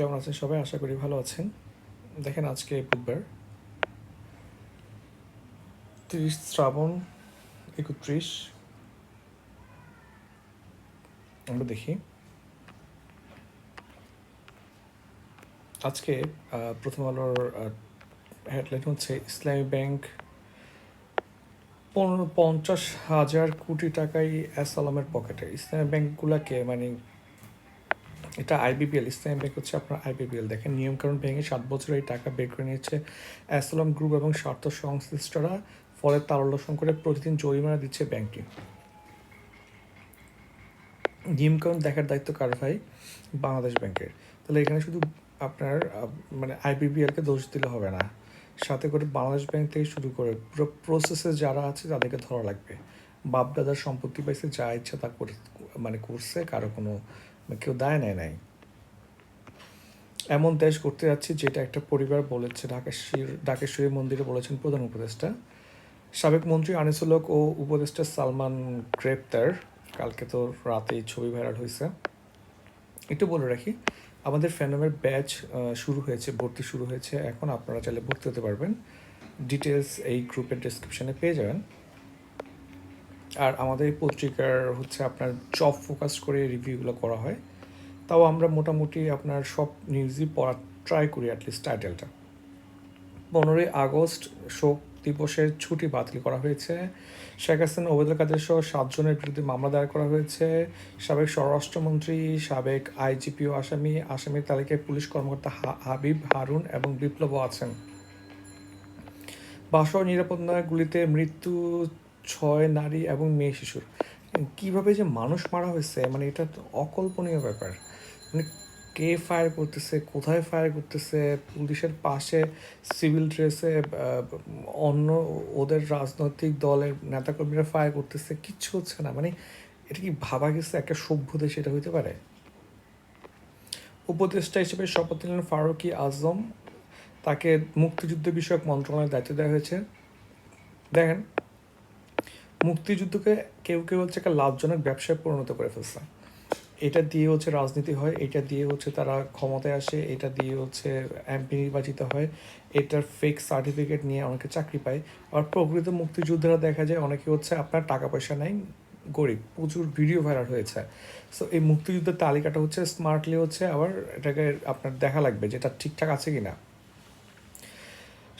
কেমন আছেন সবাই? আশা করি ভালো আছেন। দেখেন আজকে বুধবার, তিরিশ শ্রাবণ একত্রিশ। আমরা দেখি। আজকে প্রথম আলোর হেডলাইন হচ্ছে, ইসলামী ব্যাংক পনেরো পঞ্চাশ হাজার কোটি টাকাই অ্যাসালামের পকেটে। ইসলামী ব্যাংকগুলোকে মানে এটা আইবিপিএল ইসলামী ব্যাংক হচ্ছে আপনার আইবিবিএল দেখেন, নিয়মকানুন ভেঙে সাত বছর এই টাকা বের করে নিয়েছে অ্যাসলাম গ্রুপ এবং স্বার্থ সংশ্লিষ্টরা, ফলে তারল্যসন করে প্রতিদিন জরিমানা দিচ্ছে ব্যাংকটি। নিয়মকানুন দেখার দায়িত্ব কার ভাই? বাংলাদেশ ব্যাংকের। তাহলে এখানে শুধু আপনার মানে আইবিবিএলকে দোষ দিলে হবে না। সাথে করে বাংলাদেশ ব্যাংক থেকে শুরু করে পুরো প্রসেসে যারা আছে তাদেরকে ধরা লাগবে। বাপ দাদার সম্পত্তি পাইছে যা ইচ্ছা তা করে মানে করছে, কারও কোনো কেউ দায় নেয় নাই। এমন দেশ করতে যাচ্ছি যেটা একটা পরিবার বলেছে, ঢাকেশ্বর, ঢাকেশ্বরী মন্দিরে বলেছেন প্রধান উপদেষ্টা। সাবেক মন্ত্রী আনিসুল হক ও উপদেষ্টা সালমান গ্রেপ্তার। কালকে তো রাতেই ছবি ভাইরাল হয়েছে একটু বলে রাখি, আমাদের ফ্যানোমের ব্যাচ শুরু হয়েছে, ভর্তি শুরু হয়েছে। এখন আপনারা চাইলে ভর্তি হতে পারবেন। ডিটেলস এই গ্রুপের ডিসক্রিপশনে পেয়ে যাবেন। আর আমাদের এই পত্রিকার হচ্ছে আপনার জব ফোকাস করে রিভিউগুলো করা হয়। তাও আমরা মোটামুটি আপনার সব নিউজই পড়ার ট্রাই করি অ্যাটলিস্ট টাইটেলটা পনেরোই আগস্ট শোক দিবসের ছুটি বাতিল করা হয়েছে। শেখ হাসিনা ওবেদুল কাদের সহ সাতজনের বিরুদ্ধে মামলা দায়ের করা হয়েছে। সাবেক স্বরাষ্ট্রমন্ত্রী, সাবেক আইজিপিও আসামি, আসামির তালিকায় পুলিশ কর্মকর্তা হাবিব, হারুন এবং বিপ্লবও আছেন। বাসর নিরাপত্তা গুলিতে মৃত্যু ছয় নারী এবং মেয়ে শিশুর। কীভাবে যে মানুষ মারা হয়েছে মানে এটা তো অকল্পনীয় ব্যাপার। মানে কে ফায়ার করতেছে, কোথায় ফায়ার করতেছে, পুলিশের পাশে সিভিল ড্রেসে অন্য ওদের রাজনৈতিক দলের নেতাকর্মীরা ফায়ার করতেছে, কিচ্ছু হচ্ছে না। মানে এটা কি ভাবা গেছে? একটা সভ্য দেশ এটা হইতে পারে? উপদেষ্টা হিসেবে শপথ নিলেন ফারুকি আজম। তাকে মুক্তিযুদ্ধ বিষয়ক মন্ত্রণালয়ের দায়িত্ব দেওয়া হয়েছে। দেখেন মুক্তিযুদ্ধকে কেউ কেউ হচ্ছে একটা লাভজনক ব্যবসায় পরিণত করে ফেলছে। এটা দিয়ে হচ্ছে রাজনীতি হয়, এটা দিয়ে হচ্ছে তারা ক্ষমতায় আসে, এটা দিয়ে হচ্ছে এমপি নির্বাচিত হয়, এটার ফেক সার্টিফিকেট নিয়ে অনেকে চাকরি পায়। আর প্রকৃত মুক্তিযোদ্ধারা দেখা যায় অনেকে হচ্ছে আপনার টাকা পয়সা নাই, গরিব, প্রচুর ভিডিও ভাইরাল হয়েছে। সো এই মুক্তিযুদ্ধের তালিকাটা হচ্ছে স্মার্টলি হচ্ছে আবার এটাকে আপনার দেখা লাগবে যে এটা ঠিকঠাক আছে কিনা।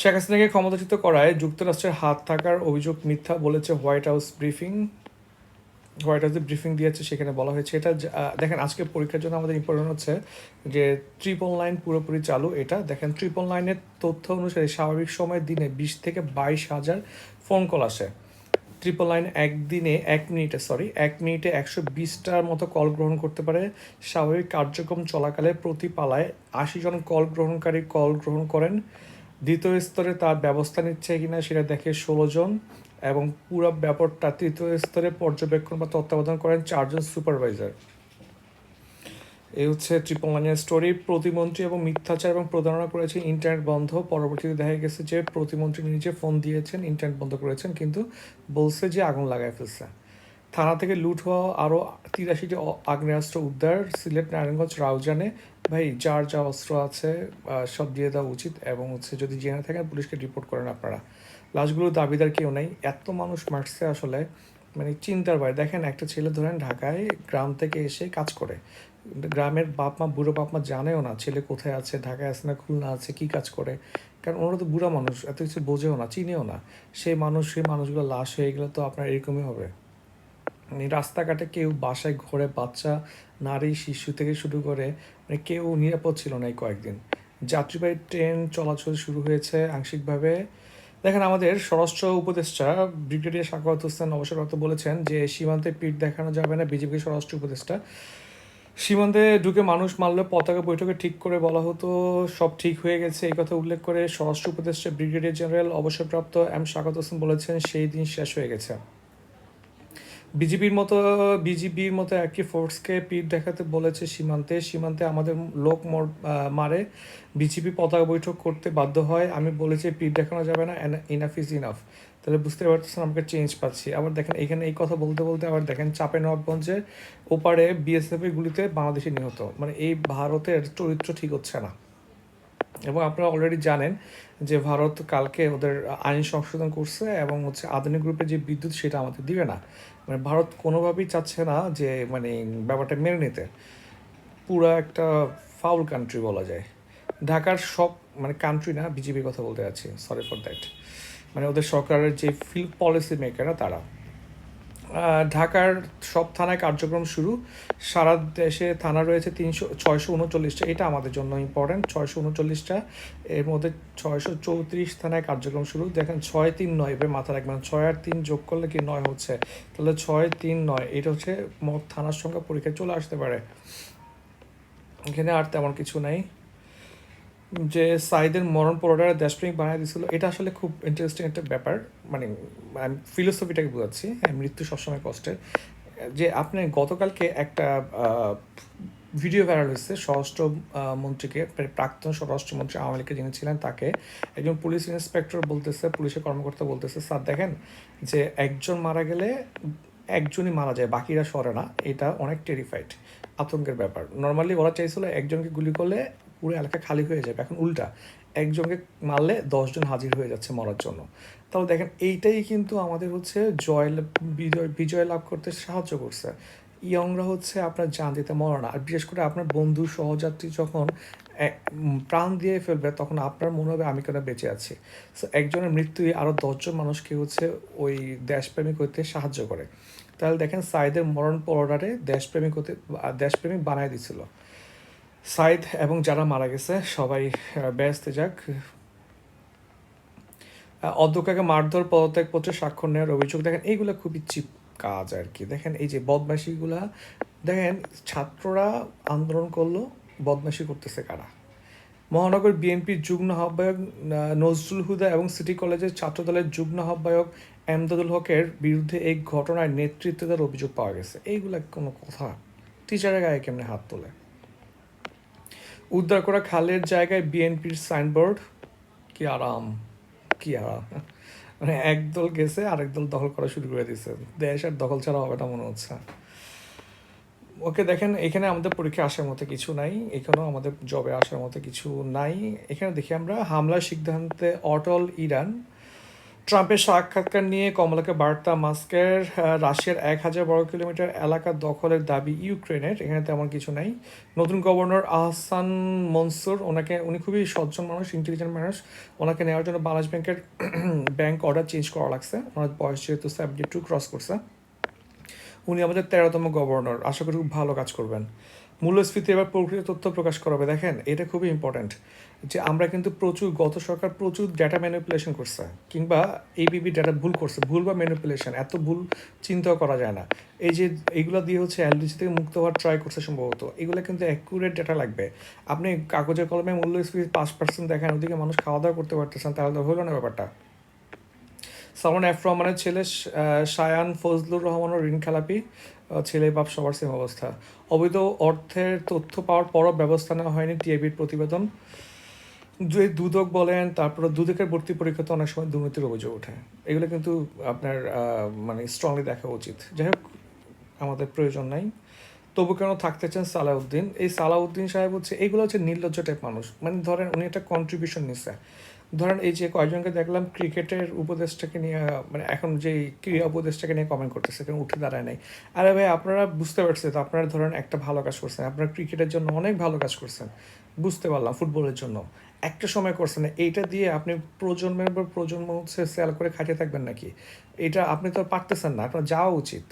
শেখ হাসিনাকে ক্ষমতাচ্যুত করায় যুক্তরাষ্ট্রের হাত থাকার অভিযোগ মিথ্যা বলেছে হোয়াইট হাউস ব্রিফিং। হোয়াইট হাউসে ব্রিফিং দিয়েছে, সেখানে বলা হয়েছে এটা দেখেন আজকে পরীক্ষার জন্য আমাদের ইম্পর্টেন্ট হচ্ছে যে ট্রিপল লাইন পুরোপুরি চালু, এটা দেখেন ট্রিপল লাইনের তথ্য অনুসারে স্বাভাবিক সময়ের দিনে বিশ থেকে বাইশ হাজার ফোন কল আসে। ট্রিপল লাইন একদিনে এক মিনিটে সরি এক মিনিটে একশো বিশটার মতো কল গ্রহণ করতে পারে। স্বাভাবিক কার্যক্রম চলাকালে প্রতি পালায় আশি জন কল গ্রহণকারী কল গ্রহণ করেন। দ্বিতীয় স্তরে তার ব্যবস্থা নিচ্ছে কিনা সেটা দেখে ষোলো জন এবং পুরো ব্যাপারটা তৃতীয় স্তরে পর্যবেক্ষণ বা তত্ত্বাবধান করেন চারজন সুপারভাইজার। এই হচ্ছে ট্রিপল লাইনের স্টোরি প্রতিমন্ত্রী এবং মিথ্যাচার এবং প্রতারণা করেছে ইন্টারনেট বন্ধ। পরবর্তীতে দেখা গেছে যে প্রতিমন্ত্রী নিজে ফোন দিয়েছেন ইন্টারনেট বন্ধ করেছেন, কিন্তু বলছে যে আগুন লাগায় ফেলছে। থানা থেকে লুট হওয়া আরও তিরাশিটি আগ্নেয়াস্ত্র উদ্ধার। সিলেট, নারায়ণগঞ্জ, রাউজানে। ভাই, যার যা অস্ত্র আছে সব দিয়ে দেওয়া উচিত এবং হচ্ছে যদি জেনে থাকেন, পুলিশকে রিপোর্ট করেন আপনারা। লাশগুলো দাবিদার কেউ নেই। এত মানুষ মারছে আসলে মানে চিন্তার বাইরে দেখেন, একটা ছেলে ধরেন ঢাকায় গ্রাম থেকে এসে কাজ করে। গ্রামের বাপ মা বুড়ো বাপ মা জানেও না ছেলে কোথায় আছে, ঢাকায় আছে না, খুলনা আছে, কি কাজ করে। কারণ ওরা তো বুড়া মানুষ, এত কিছু বোঝেও না, চিনেও না। সেই মানুষ সেই মানুষগুলো লাশ হয়ে গেলে তো আপনার এরকমই হবে। মানে রাস্তাঘাটে কেউ বাসায় ঘরে, বাচ্চা, নারী, শিশু থেকে শুরু করে মানে কেউ নিরাপদ ছিল না এই কয়েকদিন। যাত্রীবাহী ট্রেন চলাচল শুরু হয়েছে আংশিকভাবে। দেখেন আমাদের স্বরাষ্ট্র উপদেষ্টা ব্রিগেডিয়ার সাকাওয়াত হোসেন অবসরপ্রাপ্ত বলেছেন যে সীমান্তে পিঠ দেখানো যাবে না বিজেপির স্বরাষ্ট্র উপদেষ্টা। সীমান্তে ঢুকে মানুষ মারলে পতাকা বৈঠকে ঠিক করে বলা হতো, সব ঠিক হয়ে গেছে এই কথা উল্লেখ করে স্বরাষ্ট্র উপদেষ্টা ব্রিগেডিয়ার জেনারেল অবসরপ্রাপ্ত এম শাকাত হোসেন বলেছেন, সেই দিন শেষ হয়ে গেছে। বিজেপির মতো, বিজিবির মতো একই ফোর্সকে পিঠ দেখাতে বলেছে সীমান্তে। সীমান্তে আমাদের লোক মর- বিজেপি পতাকা বৈঠক করতে বাধ্য হয়। আমি বলেছি পিঠ দেখানো যাবে না। ইনাফ ইজ ইনাফ তাহলে বুঝতে পারতেছেন, আমাকে চেঞ্জ পাচ্ছি। আবার দেখেন, এখানে এই কথা বলতে বলতে আবার দেখেন চাপে নবাবগঞ্জের ওপারে বিএসএফ গুলিতে বাংলাদেশি নিহত। মানে এই ভারতের চরিত্র ঠিক হচ্ছে না। এবং আপনারা অলরেডি জানেন যে ভারত কালকে ওদের আইন সংশোধন করছে এবং হচ্ছে আধুনিক গ্রুপে যে বিদ্যুৎ সেটা আমাদের দিবে না। মানে ভারত কোনোভাবেই চাচ্ছে না যে মানে ব্যাপারটা মেনে নিতে। পুরো একটা ফাউল কান্ট্রি বলা যায়। ঢাকার সব মানে কান্ট্রি না, বিজেপির কথা বলতে যাচ্ছি সরি ফর দ্যাট মানে ওদের সরকারের যে ফিল্ড পলিসি মেকাররা তারা। ঢাকার সব থানায় কার্যক্রম শুরু। সারা দেশে থানা রয়েছে তিনশো, ছয়শো উনচল্লিশটা। এটা আমাদের জন্য ইম্পর্টেন্ট ছয়শো উনচল্লিশটা। এর মধ্যে ছয়শো চৌত্রিশ থানায় কার্যক্রম শুরু। দেখেন ছয় তিন নয় এবার মাথা রাখবেন ছয় আর তিন যোগ করলে কি নয় হচ্ছে? তাহলে ছয় তিন নয়। এটা হচ্ছে মোট থানার সংখ্যা, পরীক্ষায় চলে আসতে পারে। এখানে আর তেমন কিছু নাই। যে সাইদের মরণ পরোটার দেশপ্রেমিক বানিয়ে দিয়েছিল এটা আসলে খুব ইন্টারেস্টিং একটা ব্যাপার। মানে আমি ফিলোসফিটাকে বোঝাচ্ছি হ্যাঁ, মৃত্যু সবসময় কষ্টের। যে আপনি গতকালকে একটা ভিডিও ভাইরাল হয়েছে স্বরাষ্ট্র মন্ত্রীকে মানে প্রাক্তন স্বরাষ্ট্রমন্ত্রী আওয়ামী লীগের যিনি ছিলেন তাকে একজন পুলিশ ইন্সপেক্টর বলতেছে পুলিশের কর্মকর্তা বলতেছে স্যার দেখেন যে একজন মারা গেলে একজনই মারা যায় বাকিরা সরে না। এটা অনেক টেরিফাইড আতঙ্কের ব্যাপার। নর্মালি ওরা চাইছিল একজনকে গুলি করলে পুরো এলাকা খালি হয়ে যাবে। এখন উল্টা, একজনকে মারলে দশজন হাজির হয়ে যাচ্ছে মরার জন্য। তাহলে দেখেন, এইটাই কিন্তু আমাদের হচ্ছে জয় বিজয় বিজয় লাভ করতে সাহায্য করছে। ইয়ংরা হচ্ছে আপনার জান দিতে মরে না। আর বিশেষ করে আপনার বন্ধু, সহযাত্রী যখন প্রাণ দিয়ে ফেলবে, তখন আপনার মনে হবে আমি কেন বেঁচে আছি। সো একজনের মৃত্যুই আরও দশজন মানুষকে হচ্ছে ওই দেশপ্রেমিক হতে সাহায্য করে। তাহলে দেখেন, সাইদের মরণ পরোটারে দেশপ্রেমিক হতে দেশপ্রেমিক বানায় দিছিল। সাইদ এবং যারা মারা গেছে সবাই ব্যস্ত যাক। অধ্যক্ষকে মারধর পদত্যাগপত্রে স্বাক্ষর নেওয়ার অভিযোগ। দেখেন এইগুলো খুবই চিপ কাজ আর কি। দেখেন এই যে বদমাশিগুলা দেখেন ছাত্ররা আন্দোলন করল বদমাশি করতেছে কারা? মহানগর বিএনপির যুগ্ম আহ্বায়ক আহ, নজরুল হুদা এবং সিটি কলেজের ছাত্রদলের যুগ্ম আহ্বায়ক এমদাদুল হকের বিরুদ্ধে এই ঘটনায় নেতৃত্ব দেওয়ার অভিযোগ পাওয়া গেছে। এইগুলা কোনো কথা। টিচারের গায়ে কেমনে হাত তোলে? উদ্ধার করা খালের জায়গায় বিএনপির সাইনবোর্ড। কি আরাম কি আরাম। মানে একদল গেছে, আরেক দল দখল করা শুরু করে দিয়েছে। দেশ আর দখল ছাড়া হবে না মনে হচ্ছে। ওকে, দেখেন, এখানে আমাদের পরীক্ষা আসার মতো কিছু নাই এখানেও আমাদের জবে আসার মতো কিছু নাই। এখানে দেখি আমরা হামলার সিদ্ধান্তে অটল ইরান ট্রাম্পের সাক্ষাৎকার নিয়ে কমলাকে বার্তা মাস্কের রাশিয়ার এক হাজার বর্গ কিলোমিটার এলাকা দখলের দাবি ইউক্রেনের, এখানে তেমন কিছু নাই। নতুন গভর্নর আহসান মনসুর, ওনাকে, উনি খুবই সজ্জন মানুষ ইন্টেলিজেন্ট মানুষ। ওনাকে নেওয়ার জন্য বাংলাদেশ ব্যাংকের ব্যাংক অর্ডার চেঞ্জ করা লাগছে। ওনার বয়স যেহেতু সেভেন্টি টু ক্রস করছে। উনি আমাদের তেরোতম গভর্নর। আশা করি খুব ভালো কাজ করবেন। মূল্যস্ফীতি এবার প্রকৃত তথ্য প্রকাশ করাবে। দেখেন, এটা খুবই ইম্পর্ট্যান্ট যে আমরা কিন্তু প্রচুর, গত সরকার প্রচুর ডেটা ম্যানিপুলেশন করছে, কিংবা এবিবি ডেটা ভুল করছে। ভুল বা ম্যানিপুলেশন এত ভুল চিন্তাও করা যায় না। এই যে এইগুলো দিয়ে হচ্ছে এলডিসি থেকে মুক্ত হওয়ার ট্রাই করছে সম্ভবত। এগুলো কিন্তু অ্যাকুরেট ডেটা লাগবে। আপনি কাগজে কলমে মূল্যস্ফীতি পাঁচ পার্সেন্ট দেখেন, ওদিকে মানুষ খাওয়া দাওয়া করতে পারতেছেন তাহলে হলো না ব্যাপারটা। সালমান এফ রহমানের ছেলে শায়ান ফজলুর রহমানের ঋণ খেলাপি ছেলে বাপ সবার সেম অবস্থা। অবৈধ অর্থের তথ্য পাওয়ার পরও ব্যবস্থা নেওয়া হয়নি টিএবির প্রতিবেদন। দুদক বলেন তারপরে দুদকের ভর্তি পরীক্ষাতে অনেক সময় দুর্নীতির অভিযোগ ওঠে। এগুলো কিন্তু আপনার মানে স্ট্রংলি দেখা উচিত। যাই হোক, আমাদের প্রয়োজন নাই। তবু কেন থাকতে চান সালাউদ্দিন? এই সালাউদ্দিন সাহেব হচ্ছে এইগুলো হচ্ছে নির্লজ্জ টাইপ মানুষ। মানে ধরেন উনি একটা কন্ট্রিবিউশন নিচ্ছে ধরেন এই যে কয়েকজনকে দেখলাম ক্রিকেটের উপদেশটাকে নিয়ে মানে এখন যে ক্রীড়া উপদেশটাকে নিয়ে কমেন্ট করতেছে কেন উঠে দাঁড়ায় নাই। আরে ভাই, আপনারা বুঝতে পারছেন তো, আপনারা ধরেন একটা ভালো কাজ করছেন, আপনারা ক্রিকেটের জন্য অনেক ভালো কাজ করছেন। বুঝতে পারলাম ফুটবলের জন্য। একটা সময় করছেন এইটা দিয়ে আপনি প্রজন্মের পর প্রজন্ম হচ্ছে সেল করে খাটিয়ে থাকবেন নাকি? এটা আপনি তো পারতেছেন না, আপনার যাওয়া উচিত।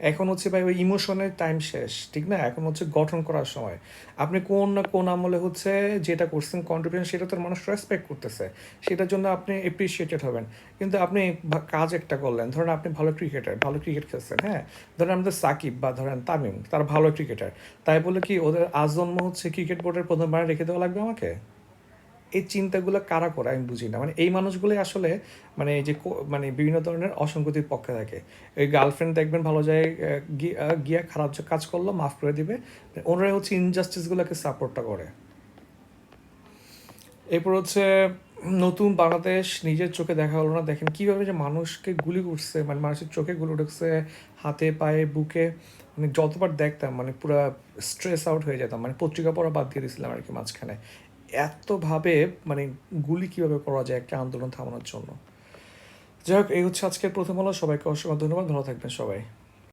এখন হচ্ছে ভাই ওই ইমোশনের টাইম শেষ, ঠিক না? এখন হচ্ছে গঠন করার সময়। আপনি কোন না কোন আমলে হচ্ছে যেটা করছেন কন্ট্রিবিউশন সেটা তো মানুষ রেসপেক্ট করতেছে। সেটার জন্য আপনি এপ্রিসিয়েটেড হবেন। কিন্তু আপনি কাজ একটা করলেন, ধরেন আপনি ভালো ক্রিকেটার ভালো ক্রিকেট খেলছেন হ্যাঁ? ধরেন আমাদের সাকিব বা ধরেন তামিম, তারা ভালো ক্রিকেটার তাই বলে কি ওদের আজন্ম হচ্ছে ক্রিকেট বোর্ডের প্রথম বারে রেখে দেওয়া লাগবে আমাকে? এই চিন্তাগুলো কারা করে? আমি বুঝি না। মানে এই মানুষগুলোই আসলে মানে যে মানে বিভিন্ন ধরনের অসঙ্গতির পক্ষে থাকে। এই গার্লফ্রেন্ড দেখবেন ভালো আহ, গিয়ে খারাপ কাজ করল মাফ করে দিবে। ওনারা হচ্ছে ইনজাস্টিসগুলোকে সাপোর্টটা করে। এরপর হচ্ছে নতুন বাংলাদেশ নিজের চোখে দেখা হলো না। দেখেন কীভাবে যে মানুষকে গুলি করছে মানে মানুষের চোখে গুলি ঢুকছে হাতে পায়ে বুকে মানে যতবার দেখতাম মানে পুরো স্ট্রেস আউট হয়ে যেতাম। মানে পত্রিকা পড়া বাদ দিয়ে দিয়েছিলাম আর কি মাঝখানে। এতভাবে মানে গুলি কীভাবে করা যায় একটা আন্দোলন থামানোর জন্য? যাই হোক, এই হচ্ছে আজকের প্রথম আলো। সবাইকে অসংখ্য ধন্যবাদ। ভালো থাকবেন সবাই।